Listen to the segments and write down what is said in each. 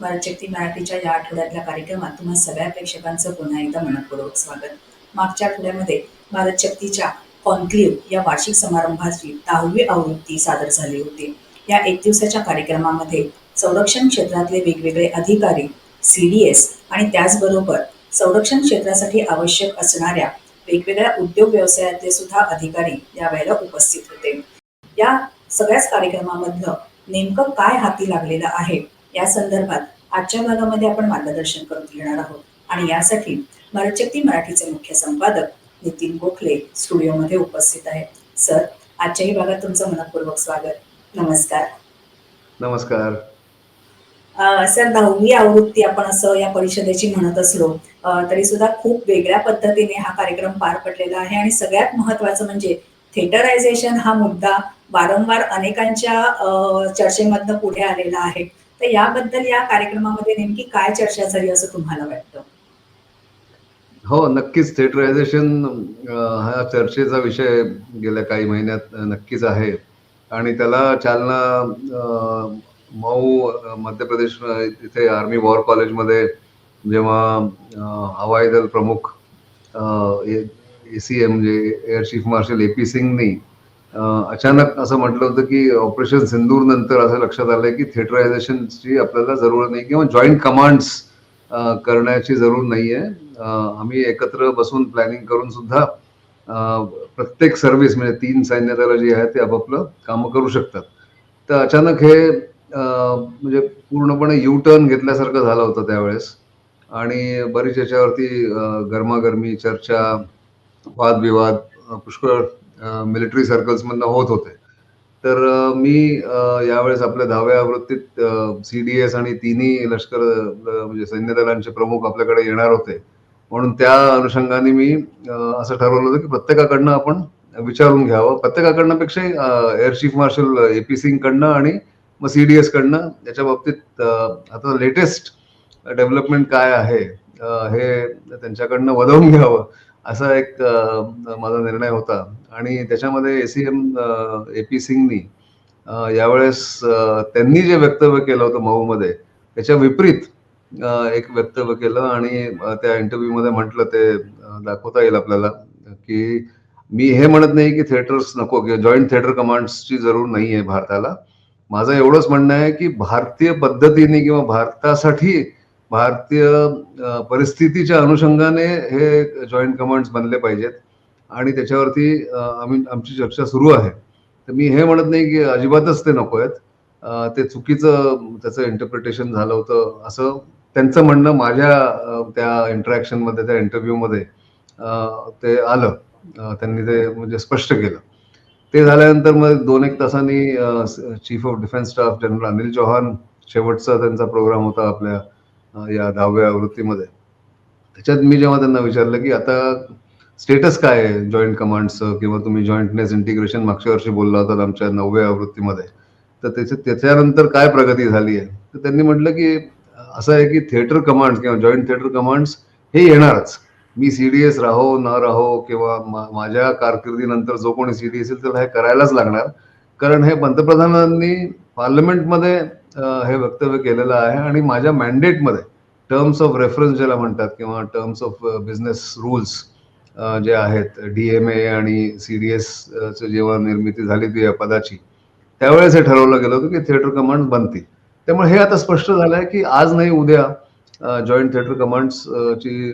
भारतशक्ती मराठीच्या या आठवड्यातल्या कार्यक्रमात तुम्हा सगळ्या प्रेक्षकांचं पुन्हा एकदा मनपूर्वक स्वागत. मागच्या आठवड्यामध्ये भारतशक्तीच्या कॉन्क्लेव्ह या वार्षिक समारंभाची दहावी आवृत्ती सादर झाली होती. या एक दिवसाच्या कार्यक्रमामध्ये संरक्षण क्षेत्रातले वेगवेगळे अधिकारी सी डी एस आणि त्याचबरोबर संरक्षण क्षेत्रासाठी आवश्यक असणाऱ्या वेगवेगळ्या उद्योग व्यवसायातले सुद्धा अधिकारी यावेळेला उपस्थित होते. या सगळ्याच कार्यक्रमामधलं नेमकं काय हाती लागलेलं आहे? या संदर्भात आजच्या भागामध्ये आपण मार्गदर्शन करून घेणार आहोत. आणि यासाठी भारतशक्ती मराठीचे मुख्य संपादक नितीन गोखले स्टुडिओमध्ये उपस्थित आहेत. सर आजच्याही भागात तुमचं मनपूर्वक स्वागत. नमस्कार. नमस्कार. सर दहावी आवृत्ती आपण असं या परिषदेची म्हणत असलो तरी सुद्धा खूप वेगळ्या पद्धतीने हा कार्यक्रम पार पडलेला आहे. आणि सगळ्यात महत्वाचं म्हणजे थिएटरायझेशन हा मुद्दा वारंवार अनेकांच्या चर्चेमधनं पुढे आलेला आहे. तर याबद्दल या कार्यक्रमामध्ये नेमकी काय चर्चा झाली असं तुम्हाला वाटतं? हो नक्कीच. थिएटरायझेशन हा चर्चेचा विषय गेल्या काही महिन्यात नक्कीच आहे. आणि त्याला चालना मऊ मध्य प्रदेश इथे आर्मी वॉर कॉलेजमध्ये जेव्हा हवाई दल प्रमुख ए सी एम म्हणजे air chief marshal A P सिंगनी अचानक असं म्हटलं होतं की ऑपरेशन सिंदूर नंतर असं लक्षात आलंय की थिएटरायझेशनची आपल्याला जरूर नाही किंवा जॉईंट कमांड्स करण्याची जरूर नाही आहे आम्ही एकत्र बसून प्लॅनिंग करून सुद्धा प्रत्येक सर्व्हिस म्हणजे तीन सैन्य दलं जे आहे ते आपापलं कामं करू शकतात. तर अचानक हे म्हणजे पूर्णपणे यू टर्न घेतल्यासारखं झालं होतं त्यावेळेस. आणि बरीच याच्यावरती गरमागरमी चर्चा वादविवाद पुष्कळ मिलिटरी सर्कल्समधनं होत होते. तर मी यावेळेस आपल्या दहाव्या आवृत्तीत सी डी एस आणि तिन्ही लष्कर म्हणजे सैन्य दलांचे प्रमुख आपल्याकडे येणार होते. म्हणून त्या अनुषंगाने मी असं ठरवलं होतं की प्रत्येकाकडनं आपण विचारून घ्यावं. प्रत्येकाकडनं पेक्षा air chief marshal A P Singh कडनं आणि मग सी डी एस कडनं. याच्या बाबतीत आता लेटेस्ट डेव्हलपमेंट काय आहे हे त्यांच्याकडनं वदवून घ्यावं. असा एक माझा निर्णय होता. आणि त्याच्यामध्ये A C M A P सिंगनी यावेळेस त्यांनी जे वक्तव्य केलं होतं मऊमध्ये त्याच्या विपरीत एक वक्तव्य केलं आणि त्या इंटरव्ह्यूमध्ये म्हटलं ते दाखवता येईल आपल्याला की मी हे म्हणत नाही की थिएटर्स नको किंवा जॉईंट थिएटर कमांड्सची जरूर नाही आहे भारताला. माझं एवढंच म्हणणं आहे की भारतीय पद्धतीने किंवा भारतासाठी भारतीय परिस्थितीच्या अनुषंगाने हे जॉईंट कमांड्स बनले पाहिजेत. आणि त्याच्यावरती आम्ही आमची चर्चा सुरू आहे. तर मी हे म्हणत नाही की अजिबातच ते नको आहेत ते चुकीचं त्याचं इंटरप्रिटेशन झालं होतं असं त्यांचं म्हणणं माझ्या त्या इंटरॅक्शनमध्ये त्या इंटरव्ह्यूमध्ये ते आलं. त्यांनी ते म्हणजे स्पष्ट केलं. ते झाल्यानंतर मग दोन एक तासांनी chief of defence staff general Anil Chauhan शेवटचा त्यांचा प्रोग्राम होता आपल्या या दहाव्या आवृत्तीमध्ये. त्याच्यात मी जेव्हा त्यांना विचारलं की आता स्टेटस काय आहे जॉईंट कमांडचं किंवा तुम्ही जॉईंटनेस इंटिग्रेशन मागच्या वर्षी बोलला होता आमच्या नवव्या आवृत्तीमध्ये. तर त्याच्या त्याच्यानंतर काय प्रगती झाली आहे? तर त्यांनी म्हटलं की असं आहे की थिएटर कमांड्स किंवा जॉईंट थिएटर कमांड्स हे येणारच. मी सीडीएस राहो न राहो किंवा माझ्या कारकिर्दीनंतर जो कोणी सीडी असेल त्याला हे करायलाच लागणार. कारण हे पंतप्रधानांनी पार्लमेंटमध्ये हे वक्तव्य केलेलं आहे आणि माझ्या मॅन्डेटमध्ये टर्म्स ऑफ रेफरन्स ज्याला म्हणतात किंवा टर्म्स ऑफ बिझनेस रूल्स जे आहेत डी एम ए आणि सीडीएस जेव्हा निर्मिती झाली ती या पदाची त्यावेळेस हे ठरवलं गेलं होतं की थिएटर कमांड बनतील. त्यामुळे हे आता स्पष्ट झालं आहे की आज नाही उद्या जॉईंट थिएटर कमांड्स ची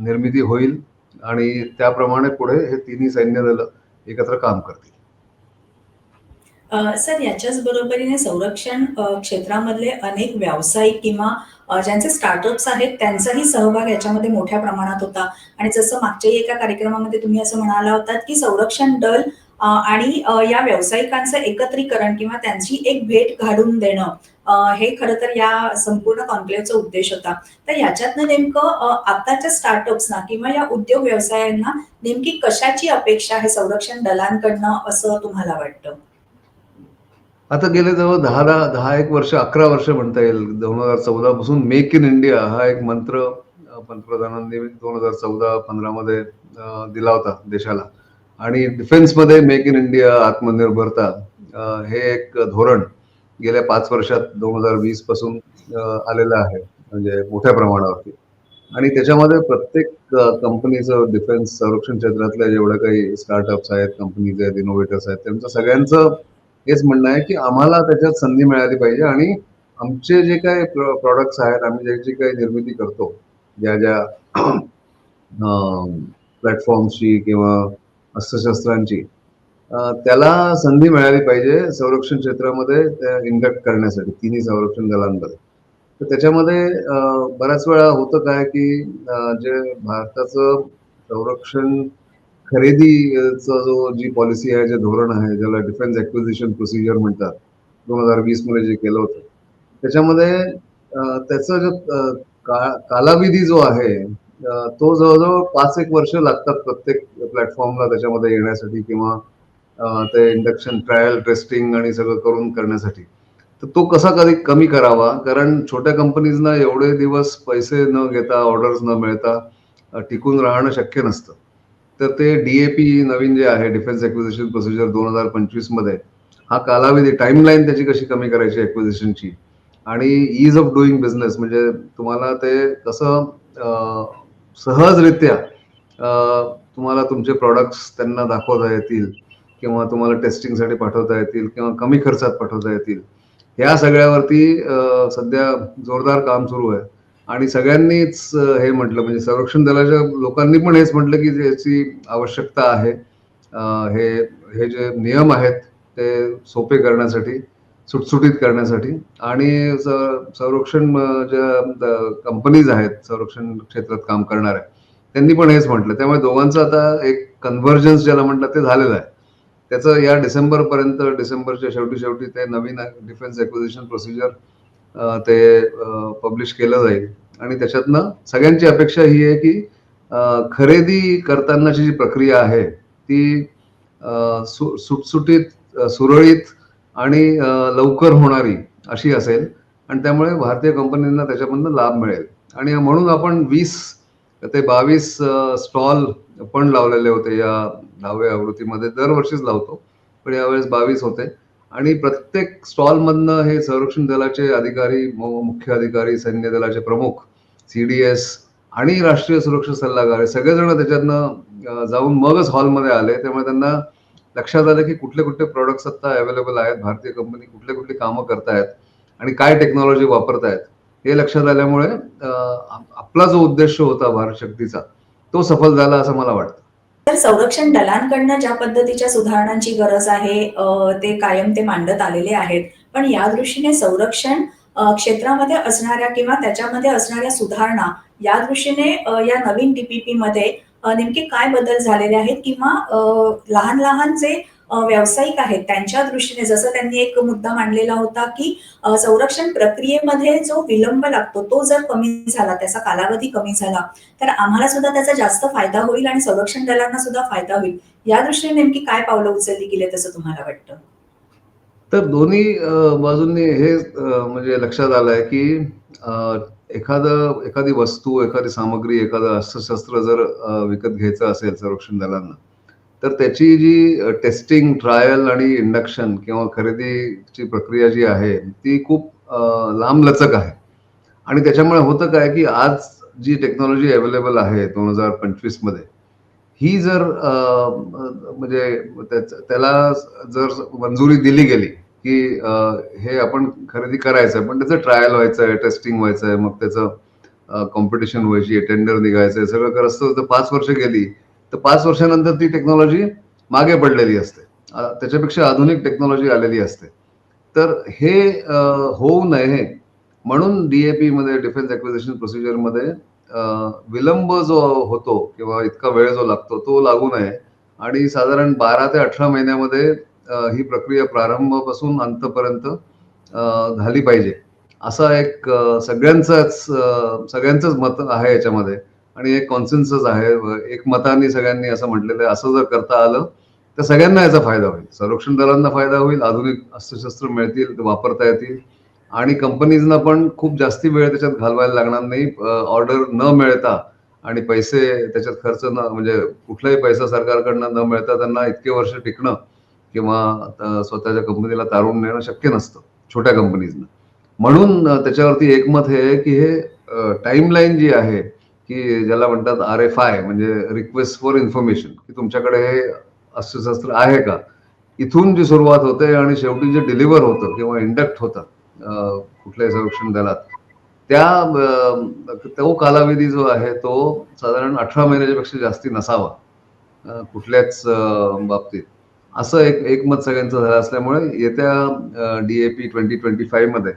निर्मिती होईल आणि त्याप्रमाणे पुढे हे तिन्ही सैन्य दलं एकत्र काम करतील. सर याच्याच बरोबरीने संरक्षण क्षेत्रामधले अनेक व्यावसायिक किंवा ज्यांचे स्टार्टअप्स आहेत त्यांचाही सहभाग याच्यामध्ये मोठ्या प्रमाणात होता. आणि जसं मागच्याही एका कार्यक्रमामध्ये तुम्ही असं म्हणाला होतात की संरक्षण दल आणि या व्यावसायिकांचं एकत्रीकरण किंवा त्यांची एक भेट घालून देणं हे खरं तर या संपूर्ण कॉन्क्लेव्हचा उद्देश होता. तर याच्यातनं नेमकं आताच्या स्टार्टअप्सना किंवा या उद्योग व्यवसायांना नेमकी कशाची अपेक्षा आहे संरक्षण दलांकडनं असं तुम्हाला वाटतं? आता गेले जवळ दहा दहा दहा एक वर्ष अकरा वर्ष म्हणता येईल दोन हजार चौदा पासून मेक इन इंडिया हा एक मंत्र पंतप्रधानांनी दोन हजार चौदा पंधरा मध्ये दिला होता देशाला. आणि डिफेन्समध्ये मेक इन इंडिया आत्मनिर्भरता हे एक धोरण गेल्या पाच वर्षात दोन हजार वीसपासून आलेलं आहे म्हणजे मोठ्या प्रमाणावरती. आणि त्याच्यामध्ये प्रत्येक कंपनीचं डिफेन्स संरक्षण क्षेत्रातल्या जेवढ्या काही स्टार्टअप्स आहेत कंपनीज आहेत इनोव्हेटर्स आहेत त्यांचं सगळ्यांचं हेच म्हणणं आहे की आम्हाला त्याच्यात संधी मिळाली पाहिजे आणि आमचे जे काही प्रॉडक्ट्स आहेत आम्ही ज्याची काही निर्मिती करतो ज्या ज्या प्लॅटफॉर्मची किंवा अस्त्रशस्त्रांची त्याला संधी मिळाली पाहिजे संरक्षण क्षेत्रामध्ये इंडक्ट करण्यासाठी तिन्ही संरक्षण दलांमध्ये. तर त्याच्यामध्ये बऱ्याच वेळा होतं काय की जे भारताचं संरक्षण खरेदीचा जो जी पॉलिसी आहे जे धोरण आहे ज्याला डिफेन्स ऍक्विजिशन प्रोसिजर म्हणतात दोन हजार वीसमध्ये जे केलं होतं त्याच्यामध्ये त्याचा जो कालाविधी का- जो आहे तो जवळजवळ पाच एक वर्ष लागतात प्रत्येक प्लॅटफॉर्मला त्याच्यामध्ये येण्यासाठी किंवा ते इंडक्शन ट्रायल टेस्टिंग आणि सगळं करून करण्यासाठी. तर तो कसा कधी कमी करावा? कारण छोट्या कंपनीजना एवढे दिवस पैसे न घेता ऑर्डर्स न मिळता टिकून राहणं शक्य नसतं. तर ते डीएपी नवीन जे आहे डिफेन्स एक्विजिशन प्रोसिजर दोन हजार पंचवीसमध्ये हा कालावधी टाइमलाईन त्याची कशी कमी करायची एक्विजिशनची आणि इज ऑफ डुईंग बिझनेस म्हणजे तुम्हाला ते कसं सहजरित्या तुम्हाला तुमचे प्रॉडक्ट्स त्यांना दाखवता येतील किंवा तुम्हाला टेस्टिंगसाठी पाठवता येतील किंवा कमी खर्चात पाठवता येतील. ह्या सगळ्यावरती सध्या जोरदार काम सुरू आहे. आणि सगळ्यांनीच हे म्हटलं म्हणजे संरक्षण दलाच्या लोकांनी पण हेच म्हटलं की याची आवश्यकता आहे. हे हे जे नियम आहेत ते सोपे करण्यासाठी सुटसुटीत करण्यासाठी. आणि संरक्षण ज्या कंपनीज आहेत संरक्षण क्षेत्रात काम करणाऱ्या त्यांनी पण हेच म्हटलं. त्यामुळे दोघांचं आता एक कन्व्हर्जन्स ज्याला म्हटलं ते झालेलं आहे. त्याचं या डिसेंबर पर्यंत डिसेंबरच्या शेवटी शेवटी ते नवीन डिफेन्स एक्विजिशन प्रोसिजर ते पब्लिश केलं जाईल. आणि त्याच्यातनं सगळ्यांची अपेक्षा ही आहे की खरेदी करतानाची जी प्रक्रिया आहे ती सु- सुटसुटीत सुरळीत आणि लवकर होणारी अशी असेल. आणि त्यामुळे भारतीय कंपनींना त्याच्यामधनं लाभ मिळेल. आणि म्हणून आपण वीस ते बावीस स्टॉल पण लावलेले होते या दहाव्या आवृत्तीमध्ये. दरवर्षीच लावतो. पण यावेळेस बावीस होते. आणि प्रत्येक स्टॉलमधनं हे संरक्षण दलाचे अधिकारी मुख्य अधिकारी सैन्य दलाचे प्रमुख सी डी एस आणि राष्ट्रीय सुरक्षा सल्लागार हे सगळेजण त्याच्यातनं जाऊन मगच हॉलमध्ये आले. त्यामुळे त्यांना लक्षात आलं की कुठले कुठले प्रोडक्ट्स आता अवेलेबल आहेत. भारतीय कंपनी कुठले कुठली कामं करतायत आणि काय टेक्नॉलॉजी वापरतायत हे लक्षात आल्यामुळे आपला जो उद्देश होता भारत शक्तीचा तो सफल झाला असं मला वाटतं. तर संरक्षण दलांकडनं ज्या पद्धतीच्या सुधारणांची गरज आहे ते कायम ते मांडत आलेले आहेत. पण या दृष्टीने संरक्षण क्षेत्रामध्ये असणाऱ्या किंवा त्याच्यामध्ये असणाऱ्या सुधारणा या दृष्टीने या नवीन डीपीपी मध्ये नेमके काय बदल झालेले आहेत किंवा लहान लहान जे व्यावसायिक आहेत. त्यांच्या दृष्टीने जसं त्यांनी एक मुद्दा मांडलेला होता की संरक्षण प्रक्रियेमध्ये जो विलंब लागतो तो जर कमी झाला त्याचा कालावधी कमी झाला तर आम्हाला सुद्धा त्याचा जास्त फायदा होईल आणि संरक्षण दलांना सुद्धा फायदा होईल. या दृष्टीने नेमकी काय पावलं उचलली गेली असं तुम्हाला वाटतं? तर दोन्ही बाजूंनी हे म्हणजे लक्षात आलंय की एखादं एखादी वस्तू एखादी सामग्री एखादं अस्त्रशस्त्र जर विकत घ्यायचं असेल संरक्षण दलांना तर त्याची जी टेस्टिंग ट्रायल आणि इंडक्शन किंवा खरेदीची प्रक्रिया जी आहे ती खूप लांबलचक आहे. आणि त्याच्यामुळे होतं काय की आज जी टेक्नॉलॉजी अवेलेबल आहे दोन हजार पंचवीसमध्ये ही जर म्हणजे त्याच- त्याला जर मंजुरी दिली गेली की हे आपण खरेदी करायचं पण त्याचं ट्रायल व्हायचं आहे टेस्टिंग व्हायचं आहे मग त्याचं कॉम्पिटिशन व्हायची टेंडर निघायचं आहे सगळं करत असतं तर पाच वर्ष गेली तर पाच वर्षानंतर ती टेक्नॉलॉजी मागे पडलेली असते. त्याच्यापेक्षा आधुनिक टेक्नॉलॉजी आलेली असते. तर हे होऊ नये म्हणून डीएपी मध्ये डिफेन्स ॲक्विजिशन प्रोसिजरमध्ये विलंब जो होतो किंवा इतका वेळ जो लागतो तो लागू नये. आणि साधारण बारा ते अठरा महिन्यामध्ये ही प्रक्रिया प्रारंभापासून अंतपर्यंत झाली पाहिजे. असा एक सगळ्यांचाच सगळ्यांचंच मत आहे याच्यामध्ये. आणि एक कॉन्सेन्सस आहे एक मताने सगळ्यांनी असं म्हटलेलं आहे असं जर करता आलं तर सगळ्यांना याचा फायदा होईल. संरक्षण दलांना फायदा होईल आधुनिक अस्त्रशस्त्र मिळतील ते वापरता येतील. आणि कंपनीजना पण खूप जास्ती वेळ त्याच्यात घालवायला लागणार नाही. ऑर्डर न मिळता आणि पैसे त्याच्यात खर्च न म्हणजे कुठलाही पैसा सरकारकडनं न मिळता त्यांना इतके वर्ष टिकणं किंवा स्वतःच्या कंपनीला तारून नेणं शक्य नसतं छोट्या कंपनीजनं. म्हणून त्याच्यावरती एकमत हे की हे टाईमलाईन जी आहे की ज्याला म्हणतात आर एफ आय म्हणजे रिक्वेस्ट फॉर इन्फॉर्मेशन की तुमच्याकडे हे अस्त्रशस्त्र आहे का? इथून जी सुरुवात होते आणि शेवटी जे डिलिव्हर होतं किंवा इंडक्ट होतं कुठल्याही संरक्षण दलात त्या तो कालावधी जो आहे तो साधारण अठरा महिन्याच्यापेक्षा जास्ती नसावा कुठल्याच बाबतीत. असं एक एकमत सगळ्यांचं झालं असल्यामुळे येत्या D A P twenty twenty फाईव्हमध्ये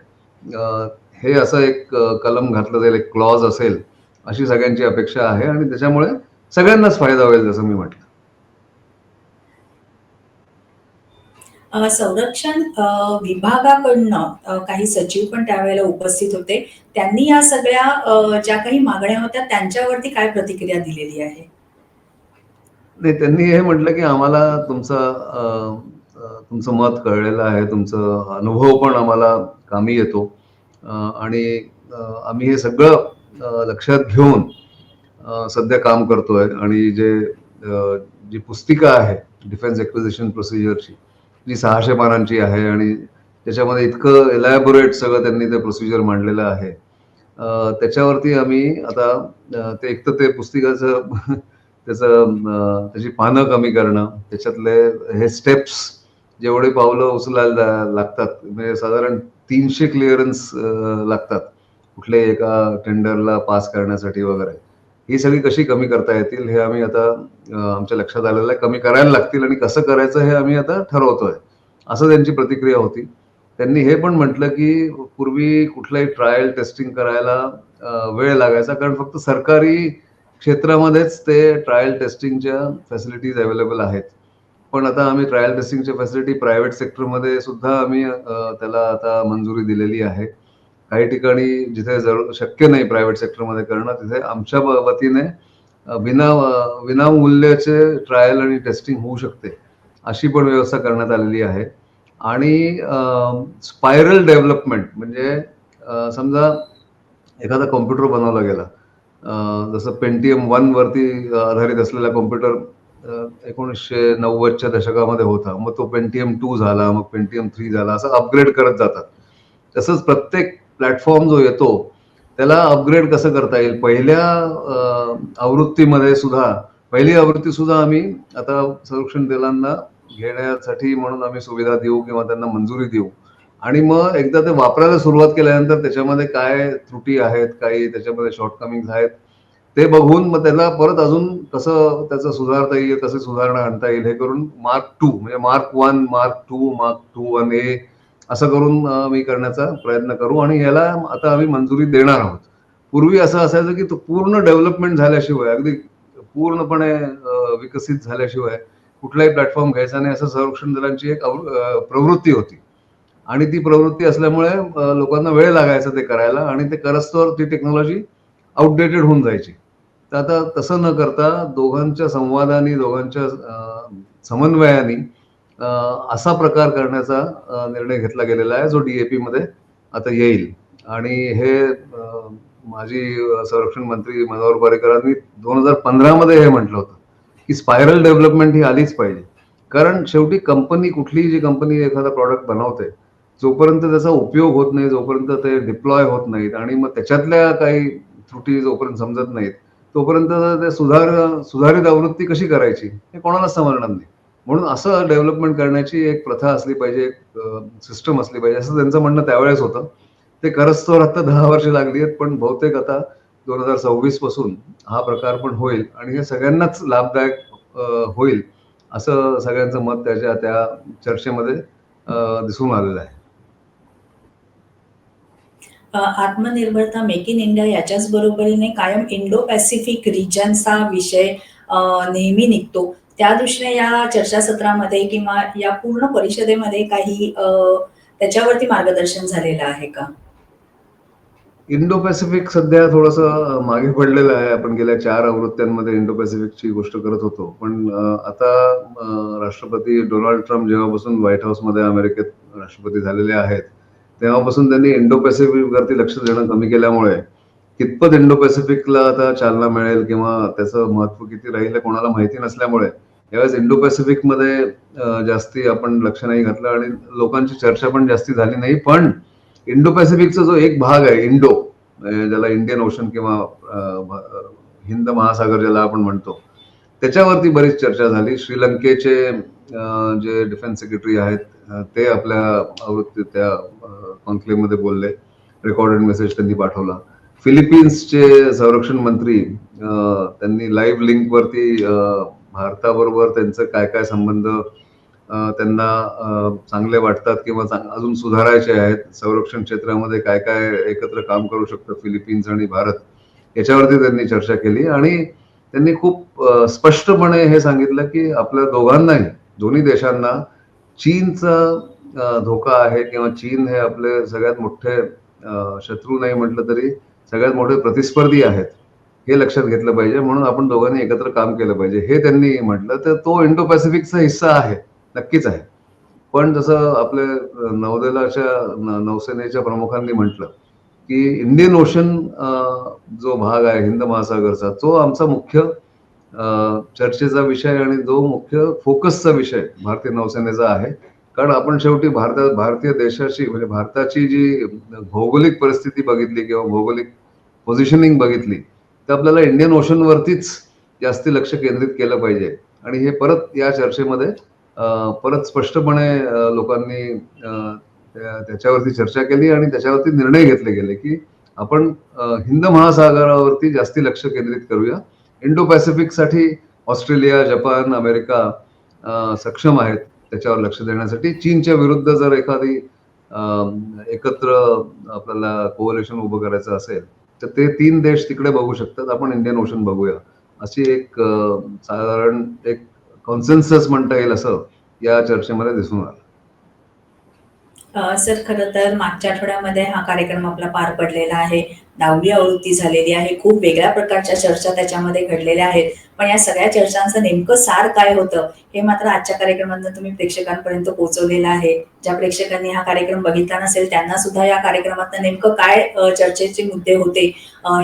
हे असं एक कलम घातलं जाईल एक क्लॉज असेल अशी सगळ्यांची अपेक्षा आहे आणि त्याच्यामुळे सगळ्यांनाच फायदा होईल जसं मी म्हटलं. संरक्षण विभागाकडनं काही सचिव पण त्यावेळेला उपस्थित होते. त्यांनी या सगळ्या ज्या काही मागण्या होत्या त्यांच्यावरती काय प्रतिक्रिया दिलेली आहे? नाही त्यांनी हे म्हटलं की आम्हाला तुमचं तुमचं मत कळलेलं आहे तुमचं अनुभव पण आम्हाला कामी येतो. आणि आम्ही हे सगळं लक्षात घेऊन सध्या काम करतोय आणि जे जी पुस्तिका आहे डिफेन्स एक्विजिशन प्रोसिजरची जी सहाशे पानांची आहे आणि त्याच्यामध्ये इतकं एलॅबोरेट सगळं त्यांनी ते प्रोसिजर मांडलेलं आहे. त्याच्यावरती आम्ही आता ते एक तर ते पुस्तिकाचं त्याचं त्याची पानं कमी करणं त्याच्यातले हे स्टेप्स जेवढे पावलं उचलायला लागतात म्हणजे साधारण तीनशे क्लिअरन्स लागतात. कुठल्याही एका टेंडरला पास करण्यासाठी वगैरे. ही सगळी कशी कमी करता येतील हे आम्ही आता आमच्या लक्षात आलेलं आहे. कमी करायला लागतील आणि कसं करायचं हे आम्ही आता ठरवतोय. असं त्यांची प्रतिक्रिया होती. त्यांनी हे पण म्हटलं की पूर्वी कुठलाही ट्रायल टेस्टिंग करायला वेळ लागायचा. कारण फक्त सरकारी क्षेत्रामध्येच ते ट्रायल टेस्टिंगच्या फॅसिलिटीज अवेलेबल आहेत. पण आता आम्ही ट्रायल टेस्टिंगच्या फॅसिलिटी प्रायव्हेट सेक्टरमध्ये सुद्धा आम्ही त्याला आता मंजुरी दिलेली आहे. काही ठिकाणी जिथे जरूर शक्य नाही प्रायव्हेट सेक्टरमध्ये करणं तिथे आमच्या वतीने विना विनामूल्याचे ट्रायल आणि टेस्टिंग होऊ शकते अशी पण व्यवस्था करण्यात आलेली आहे. आणि स्पायरल डेव्हलपमेंट म्हणजे समजा एखादा कॉम्प्युटर बनवला गेला जसं पेंटीएम वन वरती आधारित असलेला कॉम्प्युटर एकोणीसशे नव्वदच्या दशकामध्ये होता. मग तो पेंटीएम टू झाला मग पेंटीएम थ्री झाला असं अपग्रेड करत जातात. तसंच प्रत्येक प्लॅटफॉर्म जो येतो त्याला अपग्रेड कसं करता येईल? पहिल्या आवृत्तीमध्ये सुद्धा पहिली आवृत्ती सुद्धा आम्ही आता संरक्षण दलांना घेण्यासाठी म्हणून आम्ही सुविधा देऊ किंवा त्यांना मंजुरी देऊ. आणि मग एकदा ते वापरायला सुरुवात केल्यानंतर त्याच्यामध्ये काय त्रुटी आहेत काही त्याच्यामध्ये शॉर्टकमिंग आहेत ते बघून मग त्याला परत अजून कसं त्याचं सुधारता येईल कसं सुधारणा आणता येईल हे करून मार्क टू म्हणजे mark one mark two mark two one A असं करून मी करण्याचा प्रयत्न करू आणि याला आता आम्ही मंजुरी देणार आहोत. पूर्वी असं असायचं की तो पूर्ण डेव्हलपमेंट झाल्याशिवाय अगदी पूर्णपणे विकसित झाल्याशिवाय कुठलाही प्लॅटफॉर्म घ्यायचा नाही असं संरक्षण दलांची एक प्रवृत्ती होती. आणि ती प्रवृत्ती असल्यामुळे लोकांना वेळ लागायचा ते करायला आणि ते करस्तवर ती टेक्नॉलॉजी आउटडेटेड होऊन जायची. तर आता तसं न करता दोघांच्या संवादाने दोघांच्या समन्वयाने असा प्रकार करण्याचा निर्णय घेतला गेलेला आहे जो डीएपी मध्ये आता येईल. आणि हे माजी संरक्षण मंत्री मनोहर पर्रिकरांनी दोन हजार पंधरा मध्ये हे म्हटलं होतं की स्पायरल डेव्हलपमेंट ही आलीच पाहिजे. कारण शेवटी कंपनी कुठलीही जी कंपनी एखादा प्रॉडक्ट बनवते जोपर्यंत त्याचा उपयोग होत नाही जोपर्यंत ते डिप्लॉय होत नाहीत आणि मग त्याच्यातल्या काही त्रुटी जोपर्यंत समजत नाहीत तोपर्यंत ते सुधार सुधारित आवृत्ती कशी करायची हे कोणालाच समजणार नाही. म्हणून असं डेव्हलपमेंट करण्याची एक प्रथा असली पाहिजे एक सिस्टम असली पाहिजे असं त्यांचं म्हणणं त्यावेळेस होतं. ते करस्तोवर आता दहा वर्ष लागली आहेत पण बहुतेक आता दोन हजार सव्वीसपासून हा प्रकार पण होईल आणि हे सगळ्यांनाच लाभदायक होईल असं सगळ्यांचं मत त्याच्या त्या चर्चेमध्ये दिसून आलेलं आहे. आत्मनिर्भरता मेक इन इंडिया याच्याच बरोबरीने कायम इंडो पॅसिफिक रिजनचा विषय नेहमी निघतो. त्या दृष्टीने या चर्चासत्रामध्ये किंवा या पूर्ण परिषदेमध्ये काही त्याच्यावरती मार्गदर्शन झालेलं आहे का? इंडो पॅसिफिक सध्या थोडस मागे पडलेलं आहे. आपण गेल्या चार आवृत्त्यांमध्ये इंडो पॅसिफिकची गोष्ट करत होतो. पण आता राष्ट्रपती डोनाल्ड ट्रम्प जेव्हापासून व्हाईट हाऊसमध्ये अमेरिकेत राष्ट्रपती झालेले आहेत तेव्हापासून त्यांनी इंडो पॅसिफिक वरती लक्ष देणं कमी केल्यामुळे कितपत इंडो पॅसिफिकला आता चालना मिळेल किंवा त्याचं महत्त्व किती राहील हे कोणाला माहिती नसल्यामुळे यावेळेस इंडो पॅसिफिकमध्ये जास्ती आपण लक्ष नाही घातलं आणि लोकांची चर्चा पण जास्ती झाली नाही. पण इंडो पॅसिफिकचा जो एक भाग आहे इंडो ज्याला इंडियन ओशन किंवा हिंद महासागर ज्याला आपण म्हणतो त्याच्यावरती बरीच चर्चा झाली. श्रीलंकेचे जे डिफेन्स सेक्रेटरी आहेत ते आपल्या आवृत्ती त्या कॉन्क्लेव्हमध्ये बोलले. रेकॉर्डेड मेसेज त्यांनी पाठवला. फिलिपिन्सचे संरक्षण मंत्री त्यांनी लाईव्ह लिंकवरती भारताबरोबर त्यांचं काय काय संबंध त्यांना चांगले वाटतात किंवा अजून सुधारायचे आहेत संरक्षण क्षेत्रामध्ये काय काय एकत्र काम करू शकतं फिलिपिन्स आणि भारत याच्यावरती त्यांनी चर्चा केली. आणि त्यांनी खूप स्पष्टपणे हे सांगितलं की आपल्या दोघांनाही दोन्ही देशांना चीनचा धोका आहे किंवा चीन हे आपले सगळ्यात मोठे शत्रू नाही म्हटलं तरी सगळ्यात मोठे प्रतिस्पर्धी आहेत हे लक्षात घेतलं पाहिजे. म्हणून आपण दोघांनी एकत्र काम केलं पाहिजे. हे त्यांनी म्हटलं तर तो इंडो पॅसिफिकचा हिस्सा आहे नक्कीच आहे. पण जसं आपले नौदलाच्या नौसेनेच्या प्रमुखांनी म्हटलं की इंडियन ओशन जो भाग आहे हिंद महासागरचा तो आमचा मुख्य चर्चेचा विषय आणि जो मुख्य फोकसचा विषय भारतीय नौसेनेचा आहे. कारण आपण शेवटी भारतात भारतीय देशाची म्हणजे भारताची जी भौगोलिक परिस्थिती बघितली किंवा भौगोलिक पोझिशनिंग बघितली तर आपल्याला इंडियन ओशनवरतीच जास्ती लक्ष केंद्रित केलं पाहिजे. आणि हे परत या चर्चेमध्ये परत स्पष्टपणे लोकांनी त्याच्यावरती चर्चा केली आणि त्याच्यावरती निर्णय घेतले गेले की आपण हिंद महासागरावरती जास्ती लक्ष केंद्रित करूया. इंडो पॅसिफिकसाठी ऑस्ट्रेलिया जपान अमेरिका सक्षम आहेत. त्याच्यावर लक्ष देण्यासाठी चीनच्या विरुद्ध जर एखादी एकत्र आपल्याला कोवलेशन उभं करायचं असेल तर ते तीन देश तिकडे बघू शकतात. आपण इंडियन ओशन बघूया. अशी एक साधारण एक कॉन्सेन्सस म्हणता येईल असं या चर्चेमध्ये दिसून आलं. सर खरं तर मागच्या आठवड्यामध्ये हा कार्यक्रम आपला पार पडलेला आहे. दहावी आवृत्ती झालेली आहे. खूप वेगळ्या प्रकारच्या चर्चा त्याच्यामध्ये घडलेल्या आहेत. पण या सगळ्या चर्चांचं नेमकं सार काय होतं हे मात्र आजच्या कार्यक्रमातून तुम्ही प्रेक्षकांपर्यंत पोहोचवलेलं आहे. ज्या प्रेक्षकांनी हा कार्यक्रम बघितला नसेल त्यांना सुद्धा या कार्यक्रमात नेमकं काय चर्चेचे मुद्दे होते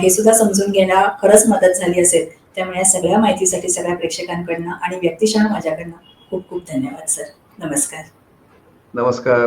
हे सुद्धा समजून घ्यायला खरंच मदत झाली असेल. त्यामुळे या सगळ्या माहितीसाठी सगळ्या प्रेक्षकांकडनं आणि व्यक्तिशः माझ्याकडनं खूप खूप धन्यवाद सर. नमस्कार. नमस्कार.